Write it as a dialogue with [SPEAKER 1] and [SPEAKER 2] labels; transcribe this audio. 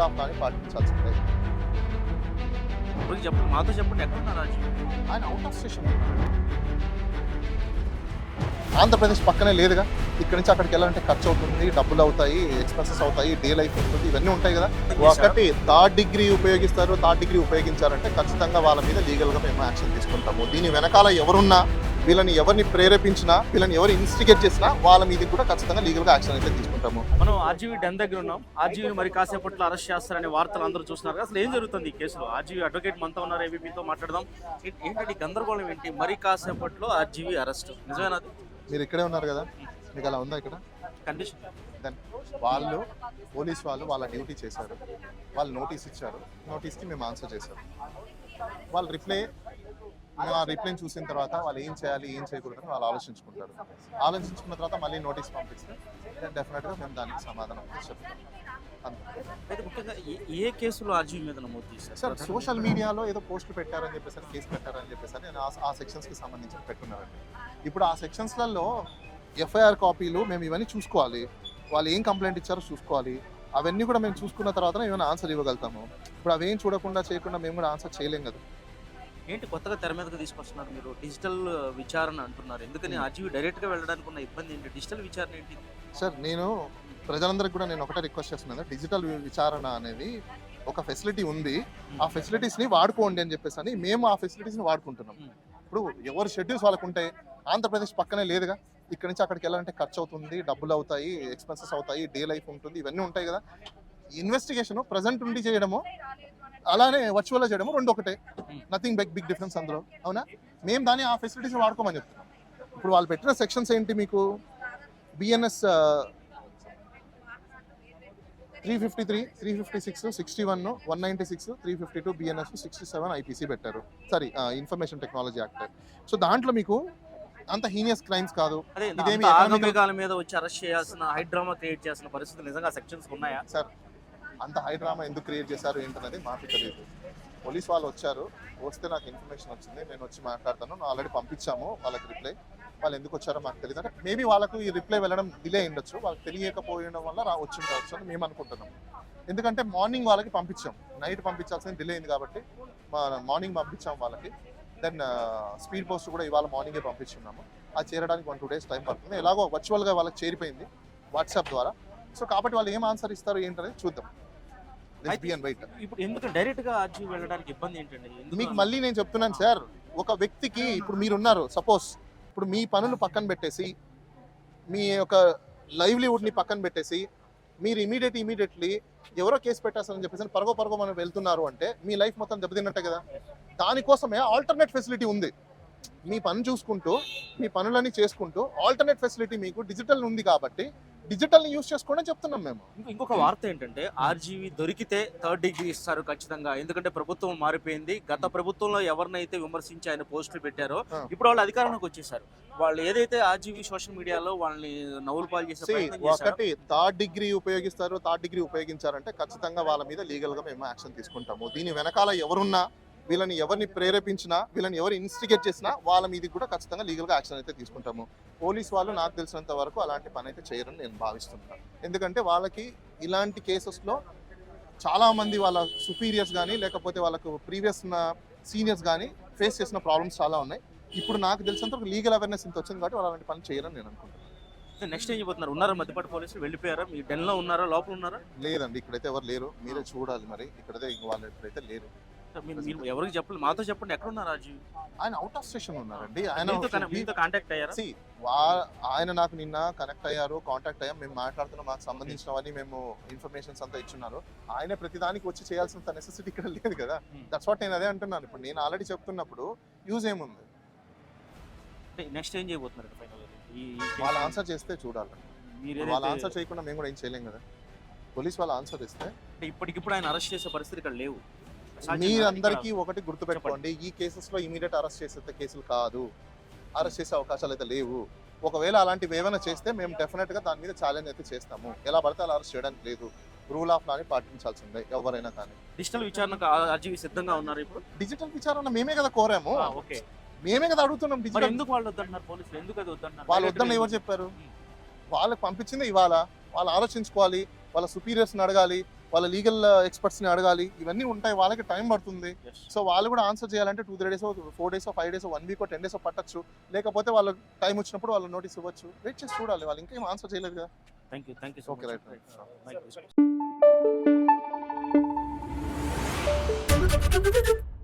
[SPEAKER 1] లాని పాటించాల్సిందే
[SPEAKER 2] ఇప్పుడు చెప్పండి మాతో చెప్పండి ఎక్కడున్నారు
[SPEAKER 1] ఆయన అవుట్ ఆఫ్ స్టేషన్ ఆంధ్రప్రదేశ్ పక్కనే లేదుగా. ఇక్కడ నుంచి అక్కడికి వెళ్ళాలంటే ఖర్చు అవుతుంది డబ్బులు అవుతాయి ఎక్స్పెన్సెస్ అవుతాయి డే లైఫ్ ఉంటుంది ఇవన్నీ ఉంటాయి కదా. ఒకటి థర్డ్ డిగ్రీ ఉపయోగిస్తారు థర్డ్ డిగ్రీ ఉపయోగించారంటే ఖచ్చితంగా వాళ్ళ మీద లీగల్గా మేము యాక్షన్ తీసుకుంటాము. దీని వెనకాల ఎవరున్నా వీళ్ళని ఎవరిని ప్రేరేపించినా వీళ్ళని ఎవరు ఇన్స్టిగేట్ చేసినా వాళ్ళ మీద కూడా ఖచ్చితంగా లీగల్గా యాక్షన్ అయితే తీసుకుంటాము.
[SPEAKER 2] మనం ఆర్జీవీ డెన్ దగ్గర ఉన్నాం. ఆర్జీవీ మరి కాసేపట్లో అరెస్ట్ చేస్తారనే వార్తలు అందరూ చూస్తున్నారు అసలు ఏం జరుగుతుంది ఈ కేసులో? ఆర్జీవీ అడ్వకేట్ మనతో ఉన్నారు ఏబీపీతో మాట్లాడదాం. ఏంటి- ఏంటంటే గందరగోళం ఏంటి? మరి కాసేపట్లో ఆర్జీవీ అరెస్ట్ నిజమేనా
[SPEAKER 1] మీరు ఇక్కడే ఉన్నారు కదా. మీకు అలా ఉందా ఇక్కడ?
[SPEAKER 2] కండిషన్
[SPEAKER 1] దెన్ వాళ్ళు పోలీస్ వాళ్ళు వాళ్ళ డ్యూటీ చేశారు. వాళ్ళు నోటీస్ ఇచ్చారు. నోటీస్కి మేము ఆన్సర్ చేశారు వాళ్ళు రిప్లై మేము ఆ రిప్లైని చూసిన తర్వాత వాళ్ళు ఏం చేయాలి ఏం చేయకూడదు అని వాళ్ళు ఆలోచించుకుంటారు. ఆలోచించుకున్న తర్వాత మళ్ళీ నోటీస్ పంపిస్తే డెఫినెట్గా మేము దానికి సమాధానం చెప్తాం. అంతే.
[SPEAKER 2] అయితే ముఖ్యంగా ఏ- కేసులో ఆర్జీవీ మీద నమోదు
[SPEAKER 1] సార్
[SPEAKER 2] చేశారు
[SPEAKER 1] సోషల్ మీడియాలో ఏదో పోస్టులు పెట్టారని చెప్పేసి కేసు పెట్టారని చెప్పేసి నేను ఆ- ఆ సెక్షన్స్కి సంబంధించి పెట్టున్నారండి ఇప్పుడు ఆ సెక్షన్స్లలో ఎఫ్ఐఆర్ కాపీలు మేము ఇవన్నీ చూసుకోవాలి. వాళ్ళు ఏం కంప్లైంట్ ఇచ్చారో చూసుకోవాలి. అవన్నీ కూడా మేము చూసుకున్న తర్వాత ఏమైనా ఆన్సర్ ఇవ్వగలుగుతాము. ఇప్పుడు అవేం చూడకుండా చేయకుండా మేము కూడా ఆన్సర్ చేయలేం కదా.
[SPEAKER 2] ఏంటి కొత్తగా తెర మీదకి తీసుకొస్తున్నారు మీరు? డిజిటల్ విచారణ అంటున్నారు. ఎందుకని ఆర్జీవీ డైరెక్ట్గా వెళ్ళడానికి ఉన్న ఇబ్బంది ఏంటి? డిజిటల్ విచారణ ఏంటి?
[SPEAKER 1] సార్ నేను ప్రజలందరికీ కూడా నేను ఒకటే రిక్వెస్ట్ చేస్తున్నాను డిజిటల్ విచారణ అనేది ఒక ఫెసిలిటీ ఉంది. ఆ ఫెసిలిటీస్ని వాడుకోండి అని చెప్పేసి అని మేము ఆ ఫెసిలిటీస్ని వాడుకుంటున్నాం.
[SPEAKER 2] Hmm.
[SPEAKER 1] ఇప్పుడు ఎవరు షెడ్యూల్స్ వాళ్ళకు ఉంటాయి ఆంధ్రప్రదేశ్ పక్కనే లేదుగా. ఇక్కడ నుంచి అక్కడికి వెళ్ళాలంటే ఖర్చు అవుతుంది డబ్బులు అవుతాయి ఎక్స్పెన్సెస్ అవుతాయి డే లైఫ్ ఉంటుంది ఇవన్నీ ఉంటాయి కదా. ఇన్వెస్టిగేషన్ ప్రజెంట్ ఉండి చేయడము అలానే వర్చువల్గా చేయడము రెండు ఒకటే. నథింగ్ బిగ్ బిగ్ డిఫరెన్స్ అందులో. అవునా? మేము దాన్ని ఆ ఫెసిలిటీస్ వాడుకోమని చెప్తున్నాం. ఇప్పుడు వాళ్ళు పెట్టిన సెక్షన్స్ ఏంటి మీకు? BNS three fifty three three fifty six sixty one one ninety six three fifty two BNS sixty seven IPC పెట్టారు. Sorry information technology act so దాంట్లో మీకు అంత హీనియస్ క్రైమ్స్ కాదు. ఇదేమి
[SPEAKER 2] ఆగమేఘాల మీద వచ్చి అరెస్ట్ చేయాల్సిన హైడ్రామా క్రియేట్ చేసిన పరిస్థితులు నిజంగా సెక్షన్స్ ఉన్నాయా?
[SPEAKER 1] సార్ అంత హై డ్రామా ఎందుకు క్రియేట్ చేశారు ఏంటనేది మాకు తెలియదు. పోలీస్ వాళ్ళు వచ్చారు వస్తే నాకు ఇన్ఫర్మేషన్ వచ్చింది నేను వచ్చి మాట్లాడతాను ఆల్రెడీ పంపించాము వాళ్ళకి రిప్లై వాళ్ళు ఎందుకు వచ్చారో మాకు తెలియదు. అంటే మేబీ వాళ్ళకు ఈ రిప్లై వెళ్ళడం డిలే ఉండొచ్చు వాళ్ళకి తెలియకపోయడం వల్ల రా వచ్చి ఉండవచ్చు అని మేము అనుకుంటున్నాం. ఎందుకంటే మార్నింగ్ వాళ్ళకి పంపించాం. నైట్ పంపించాల్సిన డిలే అయింది కాబట్టి మార్నింగ్ పంపించాం వాళ్ళకి. దెన్ స్పీడ్ పోస్ట్ కూడా ఇవాళ మార్నింగే పంపించున్నాము. అది చేరడానికి వన్ టూ డేస్ టైం పడుతుంది. ఎలాగో వర్చువల్గా వాళ్ళకి చేరిపోయింది వాట్సాప్ ద్వారా. సో కాబట్టి వాళ్ళు ఏం ఆన్సర్ ఇస్తారు ఏంటనేది చూద్దాం. లెట్స్ బి అండ్ వెయిట్
[SPEAKER 2] ఇప్పుడు ఎందుకు డైరెక్ట్గా ఆర్జీవీ వెళ్ళడానికి ఇబ్బంది ఏంటండి? ఎందుకు
[SPEAKER 1] మీకు మళ్ళీ నేను చెప్తున్నాను సార్ ఒక వ్యక్తికి ఇప్పుడు మీరున్నారు సపోజ్ ఇప్పుడు మీ పనులు పక్కన పెట్టేసి మీ యొక్క livelihood ని పక్కన పెట్టేసి మీరు ఇమీడియట్ ఇమీడియట్లీ ఎవరో కేసు పెట్టేస్తారని చెప్పేసి పరగో పరగో మనం వెళ్తున్నారు అంటే మీ లైఫ్ మొత్తం దెబ్బతిన్నట్టే కదా? దానికోసమే ఆల్టర్నేట్ ఫెసిలిటీ ఉంది. మీ పని చూసుకుంటూ మీ పనులన్నీ చేసుకుంటూ ఆల్టర్నేట్ ఫెసిలిటీ మీకు డిజిటల్ ఉంది కాబట్టి డిజిటల్ని యూస్ చేసుకోండి చెప్తున్నాం మేము.
[SPEAKER 2] ఇంకో- ఇంకొక వార్త ఏంటంటే ఆర్జీవీ దొరికితే థర్డ్ డిగ్రీ ఇస్తారు ఖచ్చితంగా. ఎందుకంటే ప్రభుత్వం మారిపోయింది. గత ప్రభుత్వంలో ఎవరినైతే విమర్శించి ఆయన పోస్టులు పెట్టారో.
[SPEAKER 1] ఇప్పుడు
[SPEAKER 2] వాళ్ళు అధికారంలోకి వచ్చేసారు. వాళ్ళు ఏదైతే ఆర్జీవీ సోషల్ మీడియాలో వాళ్ళని నవ్వులు పాలు చేసే
[SPEAKER 1] ఒకటి థర్డ్ డిగ్రీ ఉపయోగిస్తారు. థర్డ్ డిగ్రీ ఉపయోగించారంటే ఖచ్చితంగా వాళ్ళ మీద లీగల్గా మేము యాక్షన్ తీసుకుంటాము. దీని వెనకాల ఎవరున్నా వీళ్ళని ఎవరిని ప్రేరేపించినా వీళ్ళని ఎవరు ఇన్స్టిగేట్ చేసినా వాళ్ళ మీద కూడా ఖచ్చితంగా లీగల్గా యాక్షన్ అయితే తీసుకుంటాము. పోలీస్ వాళ్ళు నాకు తెలిసినంత వరకు అలాంటి పని అయితే చేయరని నేను భావిస్తున్నాను ఎందుకంటే వాళ్ళకి ఇలాంటి కేసెస్లో చాలా మంది వాళ్ళ సుపీరియర్స్ కానీ లేకపోతే వాళ్ళకు ప్రీవియస్ ఉన్న సీనియర్స్ కానీ ఫేస్ చేసిన ప్రాబ్లమ్స్ చాలా ఉన్నాయి. ఇప్పుడు నాకు తెలిసినంత వరకు లీగల్ అవేర్నెస్ ఇంత వచ్చింది కాబట్టి వాళ్ళు అలాంటి పని చేయరని నేను అనుకుంటున్నాను
[SPEAKER 2] నెక్స్ట్ ఏం చెబుతున్నారు ఉన్నారా మధ్యపాటి పోలీసులు? వెళ్ళిపోయారా? మీ డెన్లో ఉన్నారా? లోపల ఉన్నారా?
[SPEAKER 1] లేదండి ఇక్కడైతే ఎవరు లేరు. మీరే చూడాలి మరి. ఇక్కడైతే ఇంక వాళ్ళు ఇక్కడైతే లేరు.
[SPEAKER 2] మీరు ఎవరికి చెప్పండి మాతో చెప్పండి. ఎక్కడ ఉన్నారు ఆర్జీవీ
[SPEAKER 1] ఆయన అవుట్ ఆఫ్ స్టేషన్ ఉన్నారండి. ఆయన
[SPEAKER 2] కాంటాక్ట్ అయ్యారా?
[SPEAKER 1] ఆయన నాకు నిన్న కనెక్ట్ అయ్యారు కాంటాక్ట్ అయ్యాం మేము మాట్లాడుతున్నాం మాకు సంబంధించినవన్నీ మేము ఇన్ఫర్మేషన్స్ అంతా ఇచ్చున్నారు. ఆయన ప్రతిదానికి వచ్చి చేయాల్సినంత నెసెసిటీ ఇక్కడ లేదు కదా.
[SPEAKER 2] Hmm.
[SPEAKER 1] దట్స్ వాట్ నేను అదే అంటున్నాను. ఇప్పుడు నేను ఆల్రెడీ చెప్తున్నప్పుడు యూజ్ ఏముంది?
[SPEAKER 2] నెక్స్ట్ ఏం చేయబోతున్నారు ఫైనల్
[SPEAKER 1] వాళ్ళు ఆన్సర్ చేస్తే చూడాలి. వాళ్ళు ఆన్సర్ చేయకుండా మేము కూడా ఏం చేయలేం కదా. పోలీస్ వాళ్ళు ఆన్సర్ ఇస్తే
[SPEAKER 2] ఇప్పటికిప్పుడు ఆయన అరెస్ట్ చేసే పరిస్థితి ఇక్కడ లేవు.
[SPEAKER 1] మీరందరికీ ఒకటి గుర్తుపెట్టుకోండి ఈ కేసెస్లో ఇమీడియట్ అరెస్ట్ చేసే కేసులు కాదు. అరెస్ట్ చేసే అవకాశాలు అయితే లేవు. ఒకవేళ అలాంటివి ఏమైనా చేస్తే మేము డెఫినెట్గా దాని మీద ఛాలెంజ్ అయితే చేస్తాము. ఎలా పడితే అలా అరెస్ట్ చేయడానికి లేదు. రూల్ ఆఫ్ లాని పాటించాల్సిందే ఎవరైనా కానీ.
[SPEAKER 2] డిజిటల్ విచారణకు ఆర్జీవీ సిద్ధంగా ఉన్నారు ఇప్పుడు?
[SPEAKER 1] డిజిటల్ విచారణ మేమే కదా కోరాము.
[SPEAKER 2] ఓకే.
[SPEAKER 1] మేమే కదా అడుగుతున్నాం డిజిటల్
[SPEAKER 2] ఎందుకు వాళ్ళు వద్దంటున్నారు పోలీసులు ఎందుకు అది వద్దంటున్నారు
[SPEAKER 1] వాళ్ళు వద్దని ఎవరు చెప్పారు? వాళ్ళకి పంపించింది ఇవాళ. వాళ్ళు ఆలోచించుకోవాలి. వాళ్ళ సుపీరియర్స్ అడగాలి. వాళ్ళ లీగల్ ఎక్స్పర్ట్స్ని అడగాలి. ఇవన్నీ ఉంటాయి వాళ్ళకి టైం పడుతుంది. సో వాళ్ళు కూడా ఆన్సర్ చేయాలంటే two three days four days five days one week ten days పట్టచ్చు. లేకపోతే వాళ్ళ టైం వచ్చినప్పుడు వాళ్ళు నోటీస్ ఇవ్వచ్చు. వెయిట్ చేసి చూడాలి వాళ్ళు ఇంకేం ఆన్సర్ చేయలేదు కదా.
[SPEAKER 2] Thank you thank
[SPEAKER 1] right.
[SPEAKER 2] Thank you